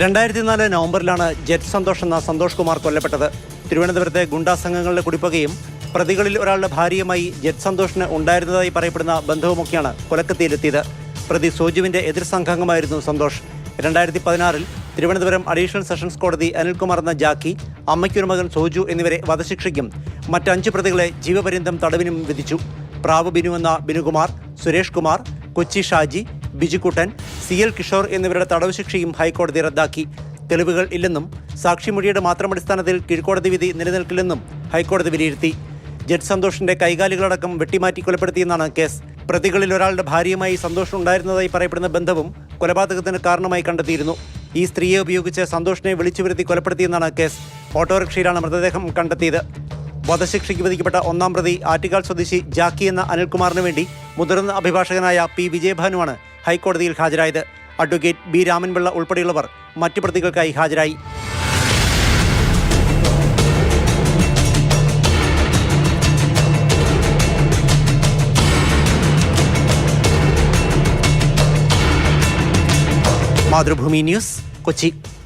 രണ്ടായിരത്തി നാല് നവംബറിലാണ് ജെറ്റ് സന്തോഷ് എന്ന സന്തോഷ് കുമാർ കൊല്ലപ്പെട്ടത്. തിരുവനന്തപുരത്തെ ഗുണ്ടാ സംഘങ്ങളുടെ കുടിപ്പകയും പ്രതികളിൽ ഒരാളുടെ ഭാര്യയുമായി ജെറ്റ് സന്തോഷിന് ഉണ്ടായിരുന്നതായി പറയപ്പെടുന്ന ബന്ധവുമൊക്കെയാണ് കൊലക്കത്തിയിലെത്തിയത്. പ്രതി സോജുവിന്റെ എതിർ സംഘാംഗമായിരുന്നു സന്തോഷ്. രണ്ടായിരത്തി പതിനാറിൽ തിരുവനന്തപുരം അഡീഷണൽ സെഷൻസ് കോടതി അനിൽകുമാർ എന്ന ജാക്കി അമ്മയ്ക്കൊരു മകൻ സോജു എന്നിവരെ വധശിക്ഷയ്ക്കും മറ്റഞ്ച് പ്രതികളെ ജീവപര്യന്തം തടവിനും വിധിച്ചു. പ്രാവ് ബിനു എന്ന ബിനുകുമാർ സുരേഷ് കുമാർ കൊച്ചി ഷാജി ബിജുക്കുട്ടൻ സി എൽ കിഷോർ എന്നിവരുടെ തടവ് ശിക്ഷയും ഹൈക്കോടതി റദ്ദാക്കി. തെളിവുകൾ ഇല്ലെന്നും സാക്ഷിമൊഴിയുടെ മാത്രം അടിസ്ഥാനത്തിൽ കീഴ്ക്കോടതി വിധി നിലനിൽക്കില്ലെന്നും ഹൈക്കോടതി വിലയിരുത്തി. ജഡ് സന്തോഷിന്റെ കൈകാലികളടക്കം വെട്ടിമാറ്റി കൊലപ്പെടുത്തിയെന്നാണ് കേസ്. പ്രതികളിൽ ഒരാളുടെ ഭാര്യയുമായി സന്തോഷം ഉണ്ടായിരുന്നതായി പറയപ്പെടുന്ന ബന്ധവും കൊലപാതകത്തിന് കാരണമായി കണ്ടെത്തിയിരുന്നു. ഈ സ്ത്രീയെ ഉപയോഗിച്ച് സന്തോഷിനെ വിളിച്ചു വരുത്തി കൊലപ്പെടുത്തിയെന്നാണ് കേസ്. ഓട്ടോറിക്ഷയിലാണ് മൃതദേഹം കണ്ടെത്തിയത്. വധശിക്ഷയ്ക്ക് വിധിക്കപ്പെട്ട ഒന്നാം പ്രതി ആറ്റുകാൽ സ്വദേശി ജാക്കി എന്ന അനിൽകുമാറിന് വേണ്ടി മുതിർന്ന അഭിഭാഷകനായ പി. വിജയഭാനുവാണ് ഹൈക്കോടതിയിൽ ഹാജരായത്. Advocate B. രാമൻപിള്ള ഉൾപ്പെടെയുള്ളവർ മറ്റു പ്രതികൾക്കായി ഹാജരായി. മാതൃഭൂമി ന്യൂസ് കൊച്ചി.